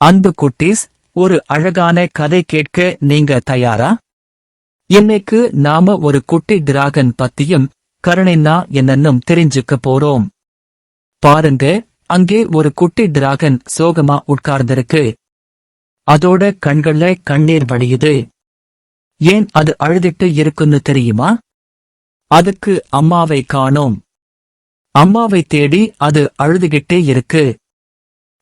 அன்பு குட்டீஸ் ஒரு அழகான கதை கேட்க நீங்க தயாரா? இன்னைக்கு நாம ஒரு குட்டி டிராகன் பத்தியும் கருணைன்னா என்னன்னும் தெரிஞ்சுக்க போறோம். பாருங்க அங்கே ஒரு குட்டி டிராகன் சோகமா உட்கார்ந்திருக்கு. அதோட கண்கள்ல கண்ணீர் வழியுது. ஏன் அது அழுதுட்டு இருக்குன்னு தெரியுமா? அதுக்கு அம்மாவை காணோம். அம்மாவை தேடி அது அழுதுகிட்டே இருக்கு.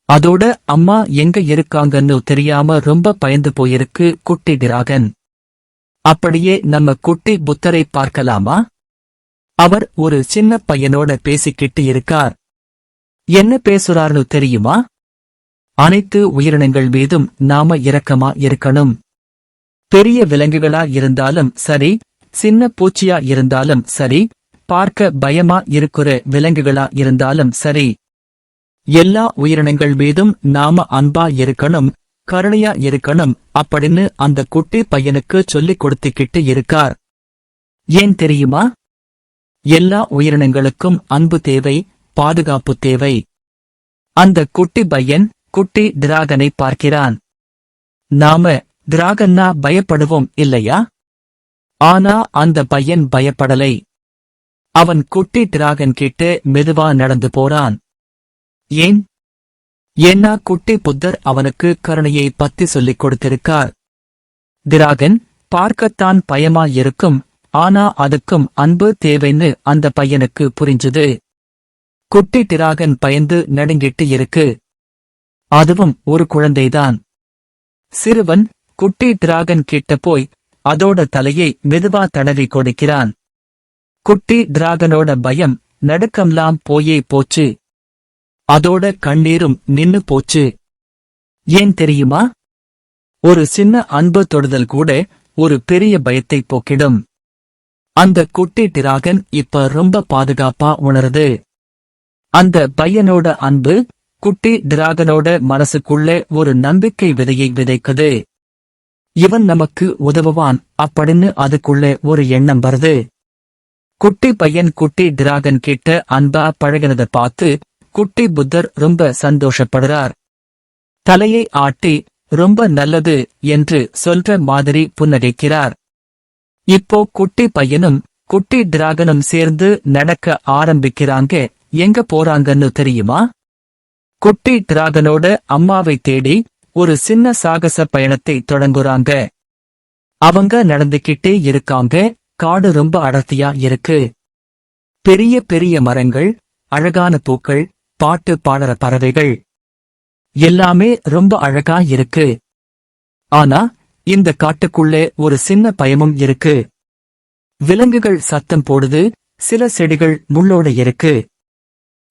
அதோட அம்மா எங்க இருக்காங்கன்னு தெரியாம ரொம்ப பயந்து போயிருக்கு குட்டி டிராகன். அப்படியே நம்ம குட்டி புத்தரை பார்க்கலாமா? அவர் ஒரு சின்ன பையனோட பேசிக்கிட்டு இருக்கார். என்ன பேசுறார்னு தெரியுமா? அனைத்து உயிரினங்கள் மீதும் நாம இரக்கமா இருக்கணும். பெரிய விலங்குகளா இருந்தாலும் சரி சின்ன பூச்சியா இருந்தாலும் சரி பார்க்க பயமா இருக்கிற விலங்குகளா இருந்தாலும் சரி எல்லா உயிரினங்கள் மீதும் நாம அன்பா இருக்கணும் கருணையா இருக்கணும் அப்படின்னு அந்த குட்டி பையனுக்கு சொல்லிக் கொடுத்துக்கிட்டு இருக்கார். ஏன் தெரியுமா? எல்லா உயிரினங்களுக்கும் அன்பு தேவை பாதுகாப்பு தேவை. அந்த குட்டி பையன் குட்டி திராகனை பார்க்கிறான். நாம டிராகன்னா பயப்படுவோம் இல்லையா? ஆனா அந்த பையன் பயப்படலை. அவன் குட்டி டிராகன் கிட்ட மெதுவா நடந்து போறான். ஏன்? ஏன்னா குட்டி புத்தர் அவனுக்கு கருணையை பத்தி சொல்லிக் கொடுத்திருக்கார். திராகன் பார்க்கத்தான் பயமா இருக்கும் ஆனா அதுக்கும் அன்பு தேவைன்னு அந்த பையனுக்கு புரிஞ்சுது. குட்டி திராகன் பயந்து நடுங்கிட்டு இருக்கு. அதுவும் ஒரு குழந்தைதான். சிறுவன் குட்டி திராகன் கிட்ட போய் அதோட தலையை மெதுவா தடவி கொடுக்கிறான். குட்டி டிராகனோட பயம் நடுக்கம்லாம் போயே போச்சு. அதோட கண்ணீரும் நின்னு போச்சு. ஏன் தெரியுமா? ஒரு சின்ன அன்பு தொடுதல் கூட ஒரு பெரிய பயத்தை போக்கிடும். அந்த குட்டி டிராகன் இப்ப ரொம்ப பாதுகாப்பா உணருது. அந்த பையனோட அன்பு குட்டி டிராகனோட மனசுக்குள்ள ஒரு நம்பிக்கை விதையை விதைக்குது. இவன் நமக்கு உதவுவான் அப்படின்னு அதுக்குள்ள ஒரு எண்ணம் வருது. குட்டி பையன் குட்டி டிராகன் கிட்ட அன்பா பழகினதை பார்த்து குட்டி புத்தர் ரொம்ப சந்தோஷப்படுறார். தலையை ஆட்டி ரொம்ப நல்லது என்று சொல்ற மாதிரி புன்னகைக்கிறார். இப்போ குட்டி பையனும் குட்டி டிராகனும் சேர்ந்து நடக்க ஆரம்பிக்கிறாங்க. எங்க போறாங்கன்னு தெரியுமா? குட்டி டிராகனோட அம்மாவை தேடி ஒரு சின்ன சாகச பயணத்தை தொடங்குறாங்க. அவங்க நடந்துகிட்டே இருக்காங்க. காடு ரொம்ப அடர்த்தியா இருக்கு. பெரிய பெரிய மரங்கள் அழகான பூக்கள் பாட்டு பாடுற பறவைகள் எல்லாமே ரொம்ப அழகா இருக்கு. ஆனா இந்த காட்டுக்குள்ளே ஒரு சின்ன பயமும் இருக்கு. விலங்குகள் சத்தம் போடுது சில செடிகள் முள்ளோட இருக்கு.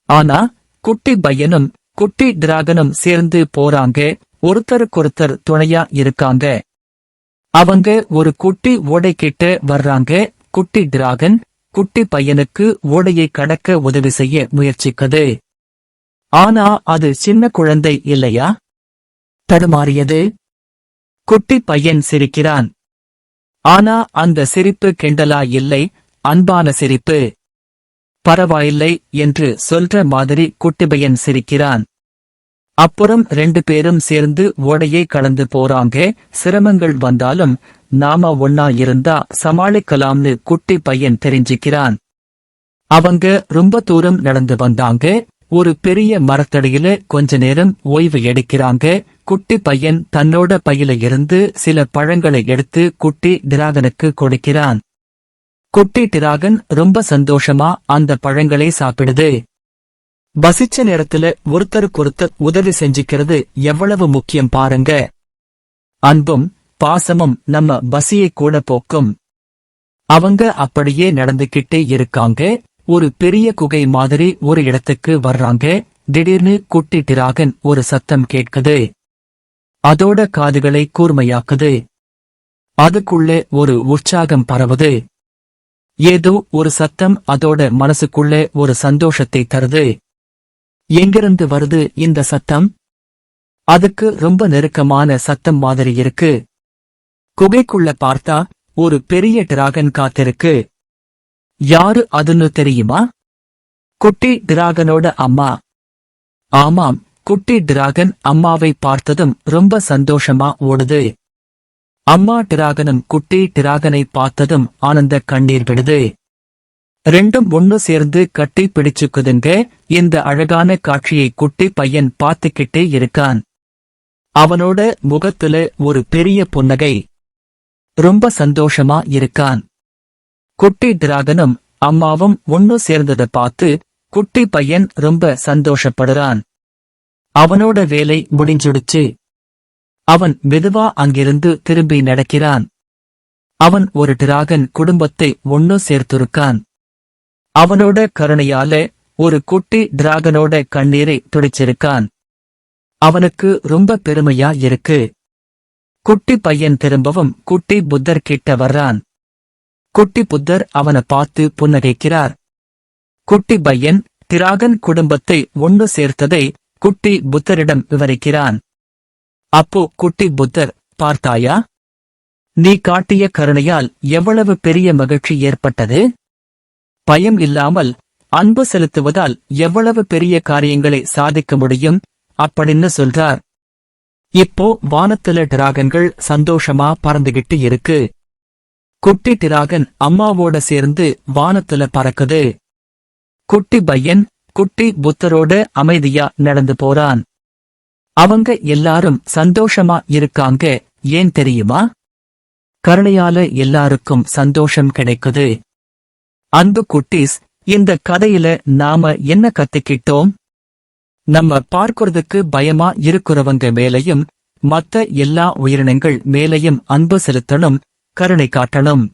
ஆனா குட்டி பையனும் குட்டி டிராகனும் சேர்ந்து போறாங்க ஒருத்தருக்கொருத்தர் துணையா இருக்காங்க. அவங்க ஒரு குட்டி ஓடை கிட்ட வர்றாங்க குட்டி டிராகன் குட்டி பையனுக்கு ஓடையை கடக்க உதவி செய்ய முயற்சிக்குது. ஆனா அது சின்ன குழந்தை இல்லையா? தடுமாறியது. குட்டி பையன் சிரிக்கிறான். ஆனா அந்த சிரிப்பு கிண்டலா இல்லை அன்பான சிரிப்பு. பரவாயில்லை என்று சொல்ற மாதிரி குட்டி பையன் சிரிக்கிறான். அப்புறம் ரெண்டு பேரும் சேர்ந்து ஓடையை கடந்து போறாங்க. சிரமங்கள் வந்தாலும் நாம ஒன்னா இருந்தா சமாளிக்கலாம்னு குட்டி பையன் தெரிஞ்சுக்கிறான். அவங்க ரொம்ப தூரம் நடந்து வந்தாங்க. ஒரு பெரிய மரத்தடியில கொஞ்ச நேரம் ஓய்வு எடுக்கிறாங்க. குட்டி பையன் தன்னோட பையில இருந்து சில பழங்களை எடுத்து குட்டி டிராகனுக்கு கொடுக்கிறான். குட்டி டிராகன் ரொம்ப சந்தோஷமா அந்த பழங்களை சாப்பிடுது. பசிச்ச நேரத்துல ஒருத்தருக்கொருத்தர் உதவி செஞ்சுக்கிறது எவ்வளவு முக்கியம் பாருங்க. அன்பும் பாசமும் நம்ம பசியை கூட போக்கும். அவங்க அப்படியே நடந்துகிட்டே இருக்காங்க. ஒரு பெரிய குகை மாதிரி ஒரு இடத்துக்கு வர்றாங்க. திடீர்னு குட்டி டிராகன் ஒரு சத்தம் கேட்குது. அதோட காதுகளை கூர்மையாக்குது. அதுக்குள்ளே ஒரு உற்சாகம் பரவுது. ஏதோ ஒரு சத்தம் அதோட மனசுக்குள்ளே ஒரு சந்தோஷத்தை தருது. எங்கிருந்து வருது இந்த சத்தம்? அதுக்கு ரொம்ப நெருக்கமான சத்தம் மாதிரி இருக்கு. குகைக்குள்ள பார்த்தா ஒரு பெரிய டிராகன் காத்திருக்கு. யாரு அதுன்னு தெரியுமா? குட்டி டிராகனோட அம்மா. ஆமாம் குட்டி டிராகன் அம்மாவை பார்த்ததும் ரொம்ப சந்தோஷமா ஓடுது. அம்மா டிராகனும் குட்டி டிராகனை பார்த்ததும் ஆனந்த கண்ணீர் விடுது. ரெண்டும் ஒண்ணு சேர்ந்து கட்டி பிடிச்சுக்குதுங்க இந்த அழகான காட்சியை குட்டி பையன் பார்த்துக்கிட்டே இருக்கான். அவனோட முகத்துல ஒரு பெரிய புன்னகை. ரொம்ப சந்தோஷமா இருக்கான். குட்டி டிராகனும் அம்மாவும் ஒண்ணு சேர்ந்தத பார்த்து குட்டி பையன் ரொம்ப சந்தோஷப்படுறான். அவனோட வேலை முடிஞ்சுடுச்சு. அவன் மெதுவா அங்கிருந்து திரும்பி நடக்கிறான். அவன் ஒரு டிராகன் குடும்பத்தை ஒன்னு சேர்த்துருக்கான். அவனோட கருணையால ஒரு குட்டி டிராகனோட கண்ணீரை துடைச்சிருக்கான். அவனுக்கு ரொம்ப பெருமையா இருக்கு. குட்டி பையன் திரும்பவும் குட்டி புத்தர் கிட்ட வர்றான். குட்டி புத்தர் அவனை பார்த்து புன்னகைக்கிறார். குட்டி பையன் திராகன் குடும்பத்தை ஒன்று சேர்த்ததை குட்டி புத்தரிடம் விவரிக்கிறான். அப்போ குட்டி புத்தர் பார்த்தாயா? நீ காட்டிய கருணையால் எவ்வளவு பெரிய மகிழ்ச்சி ஏற்பட்டது? பயம் இல்லாமல் அன்பு செலுத்துவதால் எவ்வளவு பெரிய காரியங்களை சாதிக்க முடியும்? அப்படின்னு சொல்றார். இப்போ வானத்துல டிராகன்கள் சந்தோஷமா பறந்துகிட்டு இருக்கு. குட்டி டிராகன் அம்மாவோட சேர்ந்து வானத்துல பறக்குது. குட்டி பையன் குட்டி புத்தரோட அமைதியா நடந்து போறான். அவங்க எல்லாரும் சந்தோஷமா இருக்காங்க ஏன் தெரியுமா? கருணையால எல்லாருக்கும் சந்தோஷம் கிடைக்குது. அன்பு குட்டீஸ் இந்த கதையில நாம என்ன கத்துக்கிட்டோம்? நம்ம பார்க்கறதுக்கு பயமா இருக்கிறவங்க மேலையும் மத்த எல்லா உயிரினங்கள் மேலையும் அன்பு செலுத்தணும் கருணை காட்டணும்.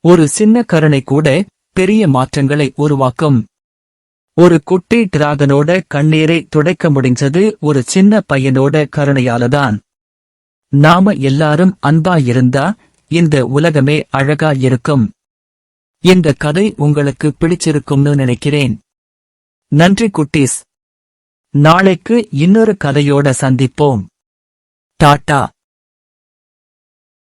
ஒரு சின்ன கருணை கூட பெரிய மாற்றங்களை உருவாக்கும். ஒரு குட்டி டிராகனோட கண்ணீரை துடைக்க முடிஞ்சது ஒரு சின்ன பையனோட கருணையாலதான். நாம எல்லாரும் அன்பா இருந்தா இந்த உலகமே அழகா இருக்கும். இந்த கதை உங்களுக்கு பிடிச்சிருக்கும்னு நினைக்கிறேன். நன்றி குட்டீஸ். நாளைக்கு இன்னொரு கதையோட சந்திப்போம். டாட்டா.